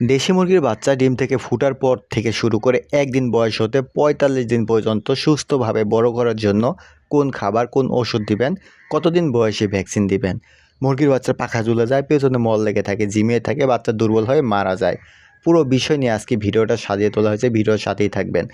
দেশি মুরগির বাচ্চা ডিম থেকে ফুটার পর থেকে শুরু করে একদিন বয়স হতে পঁয়তাল্লিশ দিন পর্যন্ত সুস্থভাবে বড় করার জন্য কোন খাবার, কোন ওষুধ দিবেন, কতদিন বয়সে ভ্যাকসিন দিবেন? মুরগির বাচ্চার পাখা ঝুলে যায়, পেছনে মল লেগে থাকে, জিমিয়ে থাকে, বাচ্চা দুর্বল হয়ে মারা যায়। পুরো বিষয় নিয়ে আজকে ভিডিওটা সাজিয়ে তোলা হয়েছে, ভিডিওর সাথেই থাকবেন।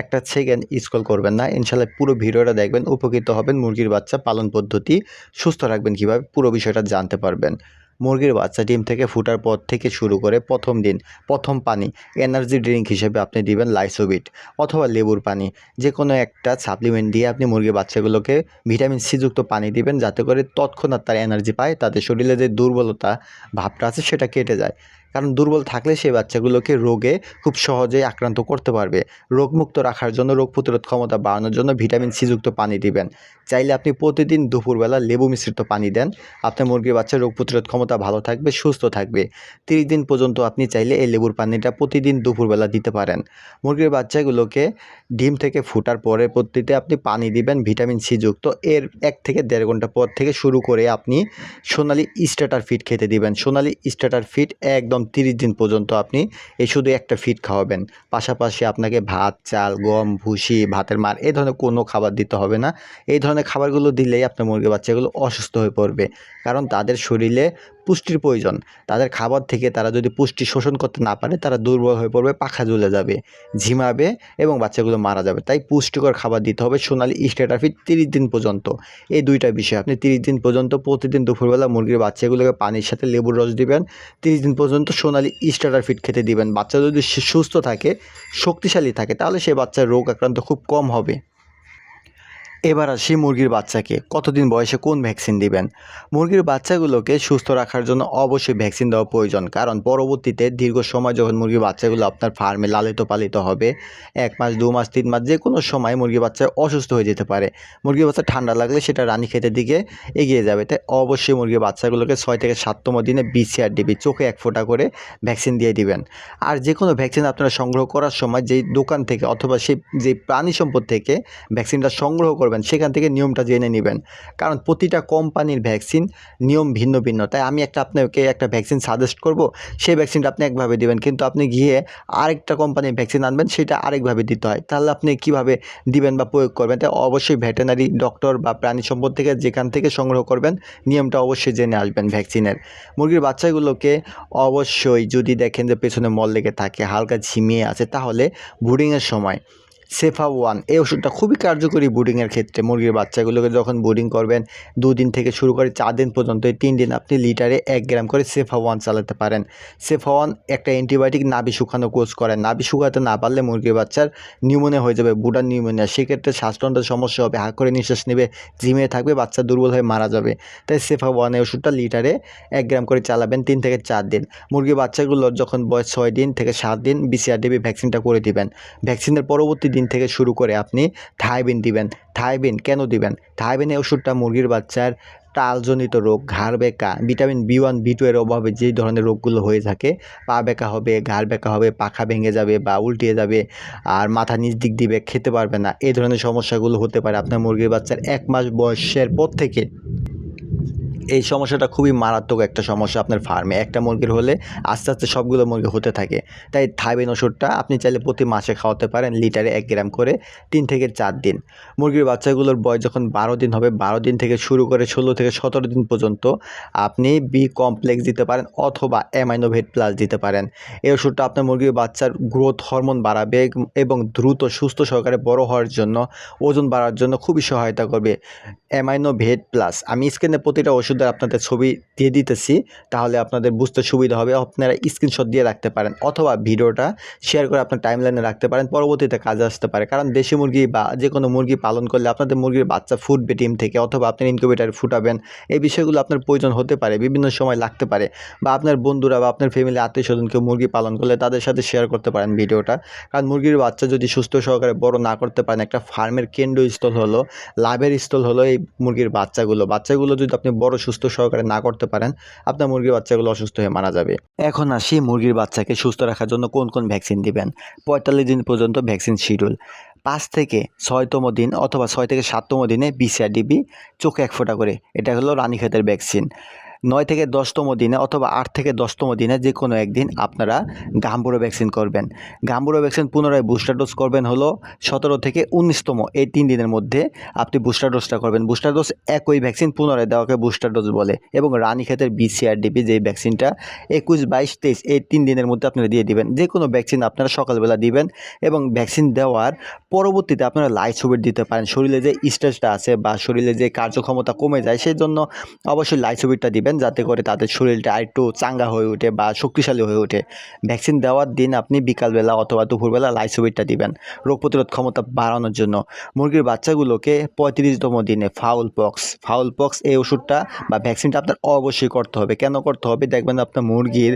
একটা সেকেন্ড স্ক্রল করবেন না, ইনশাল্লাহ পুরো ভিডিওটা দেখবেন, উপকৃত হবেন মুরগির বাচ্চা পালন পদ্ধতি, সুস্থ রাখবেন কীভাবে, পুরো বিষয়টা জানতে পারবেন। মুরগির বাচ্চা ডিম থেকে ফুটার পর থেকে শুরু করে প্রথম দিন, প্রথম পানি এনার্জি ড্রিঙ্ক হিসেবে আপনি দিবেন লাইসোবিট অথবা লেবুর পানি। যে কোনো একটা সাপ্লিমেন্ট দিয়ে আপনি মুরগির বাচ্চাগুলোকে ভিটামিন সিযুক্ত পানি দিবেন যাতে করে তৎক্ষণাৎ তার এনার্জি পায়, তাদের শরীরে যে দুর্বলতা ভাবটা আছে সেটা কেটে যায়। কারণ দুর্বল থাকলে সেই বাচ্চাগুলোকে রোগে খুব সহজেই আক্রান্ত করতে পারবে। রোগমুক্ত রাখার জন্য রোগ প্রতিরোধ ক্ষমতা বাড়ানোর জন্য ভিটামিন সি যুক্ত পানি দিবেন। চাইলে আপনি প্রতিদিন দুপুরবেলা লেবু মিশ্রিত পানি দেন। আপনার মুরগির বাচ্চার রোগ প্রতিরোধ ক্ষমতা ভালো থাকবে, সুস্থ থাকবে। তিরিশ দিন পর্যন্ত আপনি চাইলে এই লেবুর পানিটা প্রতিদিন দুপুরবেলা দিতে পারেন। মুরগির বাচ্চাগুলোকে ডিম থেকে ফুটার পরে প্রতিতে আপনি পানি দিবেন, ভিটামিন সি যুক্ত। এর এক থেকে দেড় ঘণ্টা পর থেকে শুরু করে আপনি সোনালি স্টার্টার ফিড খেতে দিবেন। সোনালি স্টার্টার ফিট একদম তিরিশ দিন পর্যন্ত আপনি এই শুধু একটা ফিড খাওয়াবেন। পাশাপাশি আপনাকে ভাত, চাল, গম, ভুসি, ভাতের মার এই ধরনের কোনো খাবার দিতে হবে না। এই ধরনের খাবারগুলো দিলেই আপনার মুরগি বাচ্চাগুলো অসুস্থ হয়ে পড়বে। কারণ তাদের শরীরে পুষ্টির প্রয়োজন। তাদের খাবার থেকে তারা যদি পুষ্টি শোষণ করতে না পারে, তারা দুর্বল হয়ে পড়বে, পাখা জ্বলে যাবে, ঝিমাবে এবং বাচ্চাগুলো মারা যাবে। তাই পুষ্টিকর খাবার দিতে হবে সোনালি স্টেটাফিট তিরিশ দিন পর্যন্ত। এই দুইটা বিষয়, আপনি তিরিশ দিন পর্যন্ত প্রতিদিন দুপুরবেলা মুরগির বাচ্চাগুলোকে পানির সাথে লেবুর রস দিবেন, তিরিশ দিন পর্যন্ত সোনালি স্টার্টার ফিট খেতে দিবেন। বাচ্চা যদি সুস্থ থাকে, শক্তিশালী থাকে, তাহলে সেই বাচ্চার রোগ আক্রান্ত খুব কম হবে। এবার আসি মুরগির বাচ্চাকে। কতদিন বয়সে কোন ভ্যাকসিন দিবেন? মুরগির বাচ্চাগুলোকে সুস্থ রাখার জন্য অবশ্যই ভ্যাকসিন দেওয়া প্রয়োজন। কারণ পরবর্তীতে দীর্ঘ সময় যখন মুরগির বাচ্চাগুলো আপনার ফার্মে লালিত পালিত হবে, এক মাস, দু মাস, তিন মাস যে কোনো সময় মুরগির বাচ্চা অসুস্থ হয়ে যেতে পারে। মুরগির বাচ্চা ঠান্ডা লাগলে সেটা রানী খেতে দিকে এগিয়ে যাবে। তাই অবশ্যই মুরগির বাচ্চাগুলোকে ছয় থেকে সাততম দিনে বিসিআর ডিবি চোখে এক ফোঁটা করে ভ্যাকসিন দিয়ে দিবেন। আর যে কোনো ভ্যাকসিন আপনারা সংগ্রহ করার সময় যেই দোকান থেকে অথবা সেই যে প্রাণী সম্পদ থেকে ভ্যাকসিনটা সংগ্রহ করবেন সেখান থেকে নিয়মটা জেনে নেবেন। কারণ প্রতিটা কোম্পানির ভ্যাকসিন নিয়ম ভিন্ন ভিন্ন। তাই আমি একটা আপনাকে একটা ভ্যাকসিন সাজেস্ট করব, সেই ভ্যাকসিনটা আপনি একভাবে দিবেন। কিন্তু আপনি গিয়ে আরেকটা কোম্পানির ভ্যাকসিন আনবেন, সেটা আরেকভাবে দিতে হয়। তাহলে আপনি কীভাবে দিবেন বা প্রয়োগ করবেন তাই অবশ্যই ভেটেনারি ডক্টর বা প্রাণী সম্পদ থেকে যেখান থেকে সংগ্রহ করবেন, নিয়মটা অবশ্যই জেনে আসবেন ভ্যাকসিনের। মুরগির বাচ্চাগুলোকে অবশ্যই যদি দেখেন যে পেছনে মল লেগে থাকে, হালকা ঝিমিয়ে আছে, তাহলে ব্রুডিংয়ের সময় সেফা ওয়ান। এই ওষুধটা খুবই কার্যকরী ব্রুডিংয়ের ক্ষেত্রে মুরগির বাচ্চাগুলোকে যখন ব্রুডিং করবেন, দুদিন থেকে শুরু করে চার দিন পর্যন্ত এই তিন দিন আপনি লিটারে এক গ্রাম করে সেফা ওয়ান চালাতে পারেন। সেফা ওয়ান একটা অ্যান্টিবায়োটিক নাভি শুকানো কোর্স করেন নাভি শুকাতে না পারলে মুরগির বাচ্চার নিউমোনিয়া হয়ে যাবে বুডার নিউমোনিয়া। সেক্ষেত্রে শ্বাসতন্ত্রের সমস্যা হবে হাঁ করে নিঃশ্বাস নেবে, ঝিমিয়ে থাকবে, বাচ্চা দুর্বল হয়ে মারা যাবে। তাই সেফা ওয়ান এই ওষুধটা লিটারে এক গ্রাম করে চালাবেন তিন থেকে চার দিন। মুরগির বাচ্চাগুলোর যখন বয়স ছয় দিন থেকে সাত দিন বিসিআরডিবি ভ্যাকসিনটা করে দিবেন। ভ্যাকসিনের পরবর্তী দিন থেকে শুরু করে আপনি থাইবিন দিবেন। থাইবিন কেন দিবেন? থাইবিন ওষুধটা মুরগির বাচ্চার টালজনিত রোগ, ঘাড় বেঁকা vitamin B one, B two এর অভাবে যেই ধরনের রোগগুলো হয়ে থাকে, পা বেঁকা হবে, ঘাড় বেঁকা হবে, পাখা ভেঙে যাবে বা উল্টিয়ে যাবে আর মাথা নিচ দিক দিবে খেতে পারবে না, এই ধরনের সমস্যাগুলো হতে পারে আপনার মুরগির বাচ্চার এক মাস বয়সের পর থেকে। এই সমস্যাটা খুবই মারাত্মক একটা সমস্যা আপনার ফার্মে। একটা মুরগির হলে আস্তে আস্তে সবগুলো মুরগি হতে থাকে। তাই থাইবেন ওষুধটা আপনি চাইলে প্রতি মাসে খাওয়াতে পারেন লিটারে এক গ্রাম করে তিন থেকে চার দিন। মুরগির বাচ্চাগুলোর বয়স যখন বারো দিন হবে, বারো দিন থেকে শুরু করে ষোলো থেকে সতেরো দিন পর্যন্ত আপনি বি কমপ্লেক্স দিতে পারেন অথবা অ্যামাইনোভেট প্লাস দিতে পারেন। এই ওষুধটা আপনার মুরগির বাচ্চার গ্রোথ হরমোন বাড়াবে এবং দ্রুত সুস্থ সহকারে বড় হওয়ার জন্য, ওজন বাড়ার জন্য খুবই সহায়তা করবে। অ্যামাইনো ভেট প্লাস আমি স্ক্রিনে প্রতিটা ওষুধের আপনাদের ছবি দিয়ে দিতেছি, তাহলে আপনাদের বুঝতে সুবিধা হবে। আপনারা স্ক্রিনশট দিয়ে রাখতে পারেন অথবা ভিডিওটা শেয়ার করে আপনার টাইমলাইনে রাখতে পারেন। পরবর্তীতে কাজে আসতে পারে। কারণ দেশি মুরগি বা যে কোনো মুরগি পালন করলে আপনাদের মুরগির বাচ্চা ফুটবে ডিম থেকে অথবা আপনি ইনকিউবেটার ফুটাবেন। এই বিষয়গুলো আপনার প্রয়োজন হতে পারে, বিভিন্ন সময় লাগতে পারে। বা আপনার বন্ধুরা বা আপনার ফ্যামিলি আত্মীয় স্বজন কেউ মুরগি পালন করলে তাদের সাথে শেয়ার করতে পারেন ভিডিওটা। কারণ মুরগির বাচ্চা যদি সুস্থ সহকারে বড় না করতে পারেন, একটা ফার্মের কেন্দ্রস্থল হলো, লাভের স্থল হলো এই মুরগির বাচ্চাগুলো। বাচ্চাগুলো যদি আপনি বড় সুস্থ সহকারে না করতে পারেন, আপনার মুরগির বাচ্চাগুলো অসুস্থ হয়ে মারা যাবে। এখন আসি মুরগির বাচ্চাকে সুস্থ রাখার জন্য কোন কোন ভ্যাকসিন দিবেন? পঁয়তাল্লিশ দিন পর্যন্ত ভ্যাকসিন শিডিউল। পাঁচ থেকে ছয়তম দিন অথবা ছয় থেকে সাততম দিনে বিসিআরডিবি চোখে এক ফোঁটা করে। এটা হলো রানীক্ষেতের ভ্যাকসিন। নয় থেকে দশতম দিনে অথবা আট থেকে দশতম দিনে যে কোনো একদিন আপনারা গাম্বুরো ভ্যাকসিন করবেন। গাম্বুরো ভ্যাকসিন পুনরায় বুস্টার ডোজ করবেন হলো সতেরো থেকে উনিশতম, এই তিন দিনের মধ্যে আপনি বুস্টার ডোজটা করবেন। বুস্টার ডোজ একই ভ্যাকসিন পুনরায় দেওয়াকে বুস্টার ডোজ বলে এবং রানীক্ষেতের বিসিআরডিপি যে ভ্যাকসিনটা একুশ, বাইশ, তেইশ, এই তিন দিনের মধ্যে আপনারা দিয়ে দিবেন। যে কোনো ভ্যাকসিন আপনারা সকালবেলা দিবেন এবং ভ্যাকসিন দেওয়ার পরবর্তীতে আপনারা লাইট ছবিট দিতে পারেন। শরীরে যে স্ট্রেসটা আছে বা শরীরে যে কার্যক্ষমতা কমে যায় সেই জন্য অবশ্যই লাইট ছবিটা দিবেন যাতে করে তাদের শরীরটা আরেকটু চাঙ্গা হয়ে ওঠে বা শক্তিশালী হয়ে ওঠে। ভ্যাকসিন দেওয়ার দিন আপনি বিকালবেলা অথবা দুপুরবেলা লাইট ছবিটা দিবেন, রোগ প্রতিরোধ ক্ষমতা বাড়ানোর জন্য। মুরগির বাচ্চাগুলোকে পঁয়ত্রিশতম দিনে ফাউল পক্স ফাউল পক্স এই ওষুধটা বা ভ্যাকসিনটা আপনার অবশ্যই করতে হবে। কেন করতে হবে? দেখবেন আপনার মুরগির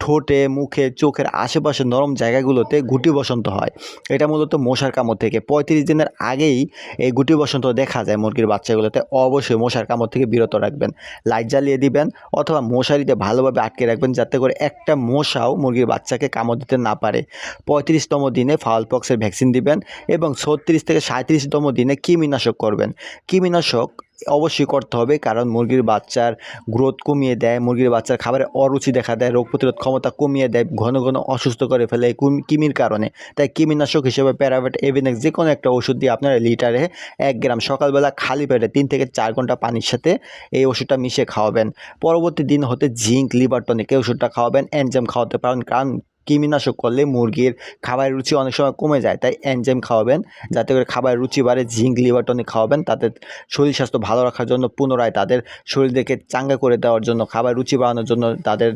ঠোঁটে, মুখে, চোখের আশেপাশে নরম জায়গাগুলোতে গুটি বসন্ত হয়। এটা মূলত মশার কামড় থেকে। পঁয়ত্রিশ দিনের আগেই এই গুটি বসন্ত দেখা যায় মুরগির বাচ্চাগুলোতে। অবশ্যই মশার কামড় থেকে বিরত রাখবেন। লাইট জ্বালিয়ে দিবেন। অথবা মশারিতে ভালোভাবে আটকে রাখবেন যাতে করে একটা মশাও মুরগির বাচ্চাকে কামড় দিতে না পারে। পঁয়ত্রিশতম দিনে ফাউল পক্সের ভ্যাকসিন দিবেন এবং ছত্রিশ থেকে সাঁত্রিশতম দিনে কৃমিনাশক করবেন। কৃমিনাশক অবশ্যই করতে হবে, কারণ মুরগির বাচ্চার গ্রোথ কমিয়ে দেয়, মুরগির বাচ্চার খাবারে অরুচি দেখা দেয়, রোগ প্রতিরোধ ক্ষমতা কমিয়ে দেয়, ঘন ঘন অসুস্থ করে ফেলে কৃমির কারণে। তাই কৃমিনাশক হিসেবে প্যারাভেট এভিনেক্স যে কোনো একটা ওষুধ দিয়ে আপনারা লিটারে এক গ্রাম সকালবেলা খালি পেটে তিন থেকে চার ঘণ্টা পানির সাথে এই ওষুধটা মিশিয়ে খাওয়াবেন। পরবর্তী দিন হতে জিঙ্ক লিভার টনিক এই ওষুধটা খাওয়াবেন এনজাম খাওয়াতে পারেন, কারণ কৃমিনাশক করলে মুরগির খাবারের রুচি অনেক সময় কমে যায়, তাই এনজাইম খাওয়াবেন। যাতে করে খাবারের রুচি বাড়ে জিঙ্ক লিভার টনিক খাওয়াবেন। তাদের শরীর স্বাস্থ্য ভালো রাখার জন্য পুনরায় তাদের শরীরকে চাঙ্গা করে দেওয়ার জন্য, খাবার রুচি বাড়ানোর জন্য, তাদের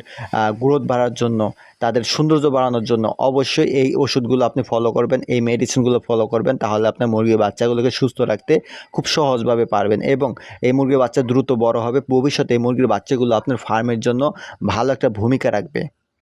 গ্রোথ বাড়ার জন্য, তাদের সৌন্দর্য বাড়ানোর জন্য অবশ্যই এই ওষুধগুলো আপনি ফলো করবেন, এই মেডিসিনগুলো ফলো করবেন, তাহলে আপনার মুরগির বাচ্চাগুলোকে সুস্থ রাখতে খুব সহজভাবে পারবেন। এবং এই মুরগির বাচ্চা দ্রুত বড় হবে, ভবিষ্যতে এই মুরগির বাচ্চাগুলো আপনার ফার্মের জন্য ভালো একটা ভূমিকা রাখবে।